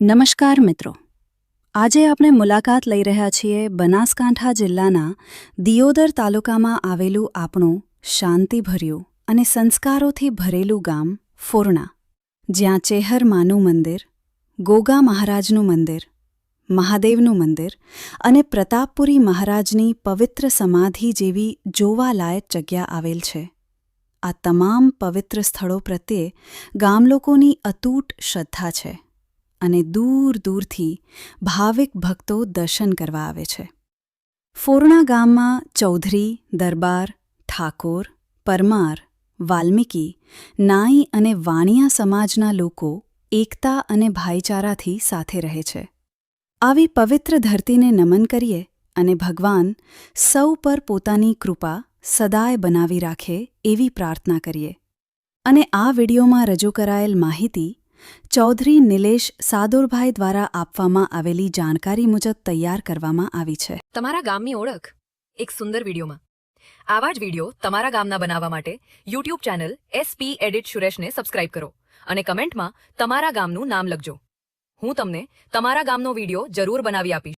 નમસ્કાર મિત્રો. આજે આપણે મુલાકાત લઈ રહ્યા છીએ બનાસકાંઠા જિલ્લાના દિયોદર તાલુકામાં આવેલું આપણું શાંતિભર્યું અને સંસ્કારોથી ભરેલું ગામ ફોરણા, જ્યાં ચેહર માનું મંદિર, ગોગા મહારાજનું મંદિર, મહાદેવનું મંદિર અને પ્રતાપપુરી મહારાજની પવિત્ર સમાધિ જેવી જોવાલાયક જગ્યા આવેલ છે. આ તમામ પવિત્ર સ્થળો પ્રત્યે ગામલોકોની અતૂટ શ્રદ્ધા છે. અને દૂર દૂરથી ભાવિક ભક્તો દર્શન કરવા આવે છે. ફોરણા ગામમાં ચૌધરી, દરબાર, ઠાકોર, પરમાર, વાલ્મીકી, નાઈ અને વાણિયા સમાજના લોકો એકતા અને ભાઈચારાથી સાથે રહે છે. આવી પવિત્ર ધરતીને નમન કરીએ અને ભગવાન સૌ પર પોતાની કૃપા સદાય બનાવી રાખે એવી પ્રાર્થના કરીએ. અને આ વિડીયોમાં રજૂ કરાયેલ માહિતી ચૌધરી નિલેશ સાદુરભાઈ દ્વારા આપવામાં આવેલી જાણકારી મુજબ તૈયાર કરવામાં આવી છે. તમારા ગામની ઓળખ? એક સુંદર વિડીયોમાં. આવા જ વીડિયો તમારા ગામના બનાવવા માટે યુટ્યુબ ચેનલ એસપી એડિટ સુરેશને સબસ્ક્રાઇબ કરો અને કમેન્ટમાં તમારા ગામનું નામ લખજો. હું તમને તમારા ગામનો વીડિયો જરૂર બનાવી આપીશ.